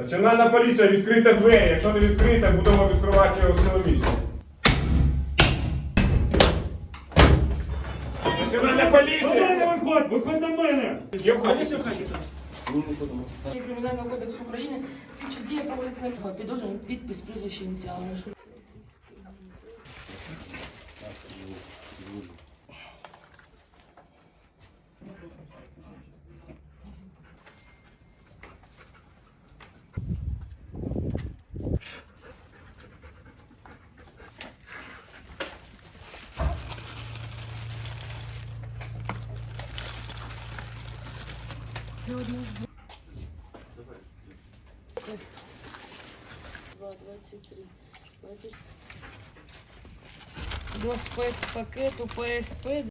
Національна поліція відкрита двері. Якщо не відкрита, будемо відкривати його силоміць. Національна поліція! виходь, виходь на мене! Є входить? Кримінального кодексу України слідчі дії проводиться на підозрюваний підпис, прізвище, ініціали. Це одне з Ось. Два, двадцять три, двадцять. До спецпакету ПСП